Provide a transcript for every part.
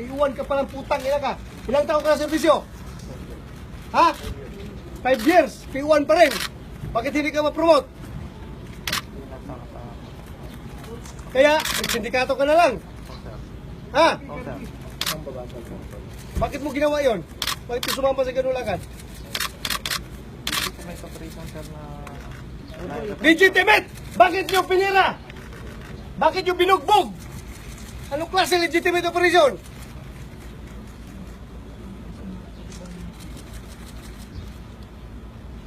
P1 ka palang putang ina ka. Ilang taon ka na servisyo? Ha? 5 years, P1 pa rin. Bakit hindi ka ma-promote? Kaya, sindikato ka na lang. Ha? Bakit mo ginawa yon? Bakit ka sumama sa ganun na... Legitimate! Bakit nyo pinira? Bakit nyo binugbog? Anong klase legitimate operation?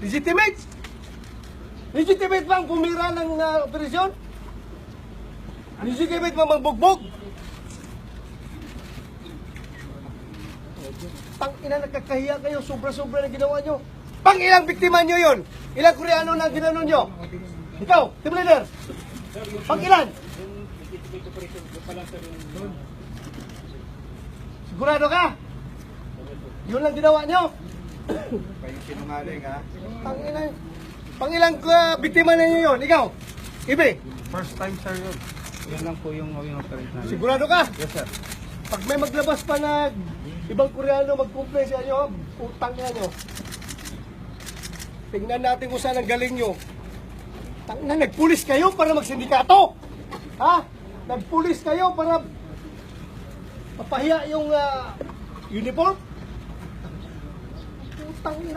Legitimate? Legitimate bang pumira ng uh, operasyon? Legitimate bang magbugbog? Tang ina nagkakahiya kayo, sobra-sobra na ginawa nyo. Pang ilang biktima nyo yon? Ilang koreano na ginano nyo? Ikaw, team leader. Pang ilan? Sigurado ka? Yun lang ginawa nyo? Kayo sinungaling ha? Pang ilan? Pang ilang uh, biktima na yun? Ikaw? Ibe, First time sir yun. Yun lang po yung yung operation namin. sigurado ka? Yes sir. Pag may maglabas pa na ibang koreano mag-complain sa inyo, utang na nyo. Tingnan natin kung saan ang galing nyo. Tang na, nagpulis kayo para magsindikato. Ha? Nagpulis kayo para papahiya yung ah, uniform. Utang na.